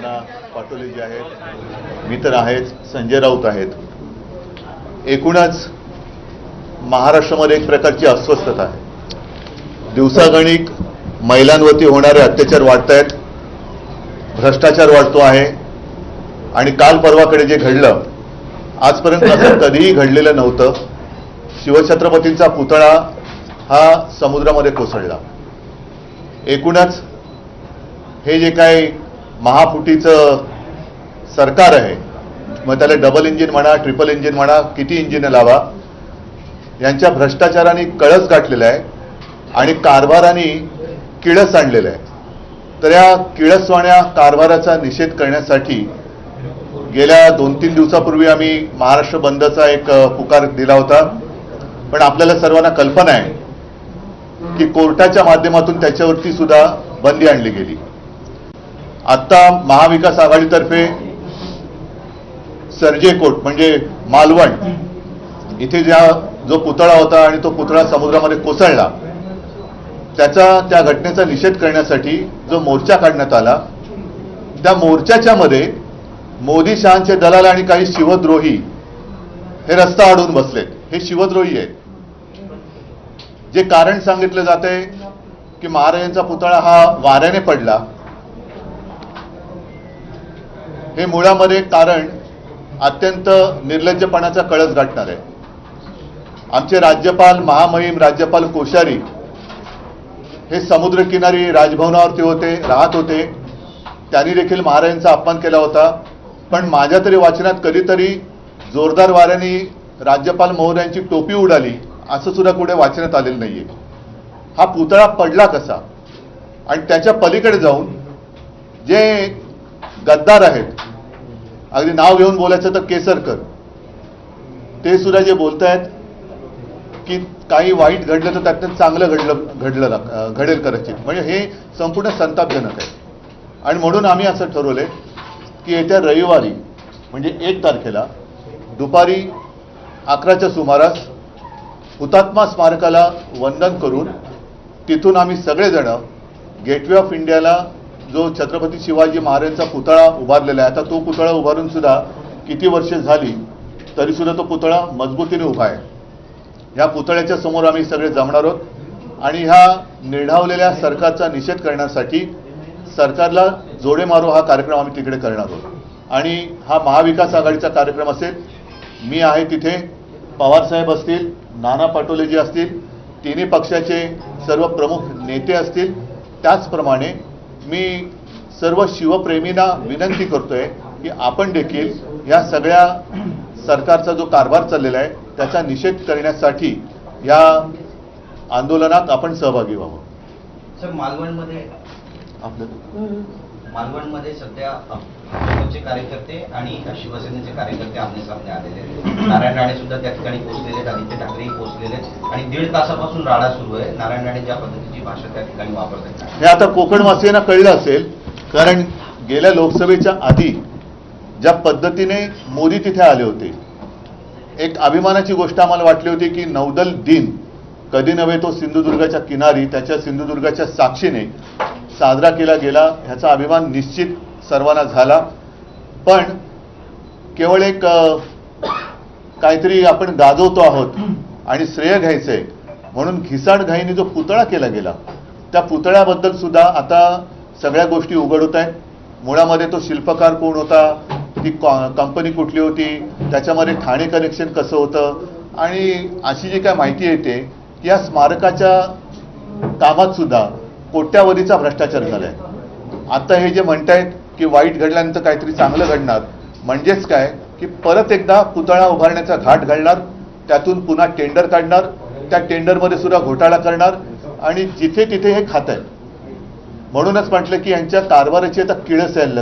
नाना पाटोले जे आहेत मी तर आहेच संजय राऊत आहेत एकूणच महाराष्ट्रामध्ये एक प्रकारची अस्वस्थता आहे. दिवसागणिक महिलांवरती होणारे अत्याचार वाढत आहेत भ्रष्टाचार वाढतो आहे आणि काल परवाकडे जे घडलं आजपर्यंत असं कधीही घडलेलं नव्हतं. शिवछत्रपतींचा पुतळा हा समुद्रामध्ये कोसळला. एकूणच हे जे काही महाफुटीचं सरकार आहे. मग त्याला डबल इंजिन म्हणा ट्रिपल इंजिन म्हणा किती इंजिन लावा यांच्या भ्रष्टाचाराने कळस गाठलेला आहे आणि कारभाराने किळस आणलेलं आहे. तर या किळसवाण्या कारभाराचा निषेध करण्यासाठी गेल्या दोन तीन दिवसापूर्वी आम्ही महाराष्ट्र बंदचा एक पुकार दिला होता. पण आपल्याला सर्वांना कल्पना आहे की कोर्टाच्या माध्यमातून त्याच्यावरती सुद्धा बंदी आणली गेली. आता महाविकास आघाडीतर्फे सर्जेकोट म्हणजे मालवण इथे ज्या जो पुतळा होता आणि तो पुतळा समुद्रामध्ये कोसळला त्याचा त्या घटनेचा निषेध करण्यासाठी जो मोर्चा काढण्यात आला त्या मोर्चाच्या मध्ये मोदी शहांचे दलाल आणि काही शिवद्रोही हे रस्ता अडून बसलेत. हे शिवद्रोही आहेत. जे कारण सांगितलं जात आहे की महाराजांचा पुतळा हा वाऱ्याने पडला. हे मुळामध्ये कारण अत्यंत निर्लज्जपणाचा कळस गाठणार आहे. आमचे राज्यपाल महामहिम राज्यपाल कोश्यारी हे समुद्रकिनारी राजभवनावरती होते राहत होते. त्यांनी देखील महाराजांचा अपमान केला होता. पण माझ्या तरी वाचनात कधीतरी जोरदार वाऱ्याने राज्यपाल महोदयांची टोपी उडाली असं सुद्धा कुठे वाचण्यात आलेलं नाहीये. हा पुतळा पडला कसा? आणि त्याच्या पलीकडे जाऊन जे गद्दार आहेत अगदी नाव घेऊन बोलायचं तर केसरकर. ते सुद्धा जे बोलत आहेत की काही वाईट घडलं तर त्यातनं चांगलं घडलं घडलं घडेल कदाचित. म्हणजे हे संपूर्ण संतापजनक आहे. आणि म्हणून आम्ही असं ठरवलंय की येत्या रविवारी म्हणजे एक तारखेला दुपारी अकराच्या सुमारास हुतात्मा स्मारकाला वंदन करून तिथून आम्ही सगळेजण गेटवे ऑफ इंडियाला जो छत्रपती शिवाजी महाराजांचा पुतळा उभारलेला आहे आता तो पुतळा उभारून सुद्धा किती वर्षे झाली तरी सुद्धा तो पुतळा मजबूतीने उभा आहे. या पुतळ्याच्या समोर आम्ही सगळे जमणार आहोत आणि ह्या निर्ढावलेल्या सरकारचा निषेध करण्यासाठी सरकारला जोडे मारो हा कार्यक्रम आम्ही तिकडे करणार आहोत. आणि हा महाविकास आघाडीचा कार्यक्रम असेल मी आहे तिथे पवारसाहेब असतील नाना पाटोलेजी असतील तिन्ही पक्षाचे सर्व प्रमुख नेते असतील त्याचप्रमाणे मी सर्व शिवप्रेमींना विनंती करतोय की आपण देखील या सगळ्या सरकारचा जो कारभार चाललेला आहे त्याचा निषेध करण्यासाठी या आंदोलनात आपण सहभागी व्हावं. सर मालवणमध्ये आपलं मालवणमध्ये सध्या भाजपचे कार्यकर्ते आणि शिवसेनेचे कार्यकर्ते आमने सामने आलेले आहेत. नारायण राणे सुद्धा त्या ठिकाणी पोहोचलेले आहेत आदित्य ठाकरेही पोहोचलेले आहेत. आणि दीड तासापासून राडा सुरू आहे. नारायण राणे ज्या पद्धतीची भाषा त्या ठिकाणी वापरतात. हे आता कोकणवासियांना कळलं असेल कारण गेल्या लोकसभेच्या आधी ज्या पद्धतीने मोदी तिथे आले होते एक अभिमानाची गोष्ट आम्हाला वाटली होती की नौदल दिन कधी नव्हे तो सिंधुदुर्गाच्या किनारी त्याच्या सिंधुदुर्गाच्या साक्षीने साजरा केला गेला ह्याचा अभिमान निश्चित सर्वांना झाला. पण केवळ एक काहीतरी आपण गाजवतो आहोत आणि श्रेय घ्यायचंय. म्हणून घिसाडघाईने जो पुतळा केला गेला त्या पुतळ्याबद्दल सुद्धा आता सगळ्या गोष्टी उघड होत आहेत. मुळामध्ये तो शिल्पकार कोण होता ती कंपनी कुठली होती त्याच्यामध्ये ठाणे कनेक्शन कसं होतं? आणि अशी जी काय माहिती येते की या स्मारकाच्या कामात सुद्धा कोट्यावधीचा भ्रष्टाचार झालाय. आता हे जे म्हणतायत की वाईट घडल्यानंतर काहीतरी चांगलं घडणार म्हणजेच काय की परत एकदा पुतळा उभारण्याचा घाट घालणार त्यातून पुन्हा टेंडर काढणार त्या टेंडरमध्ये सुद्धा घोटाळा करणार आणि जिथे तिथे हे खात आहेत म्हणूनच म्हटलं की यांच्या कारभाराची आता किळस यायला लागली.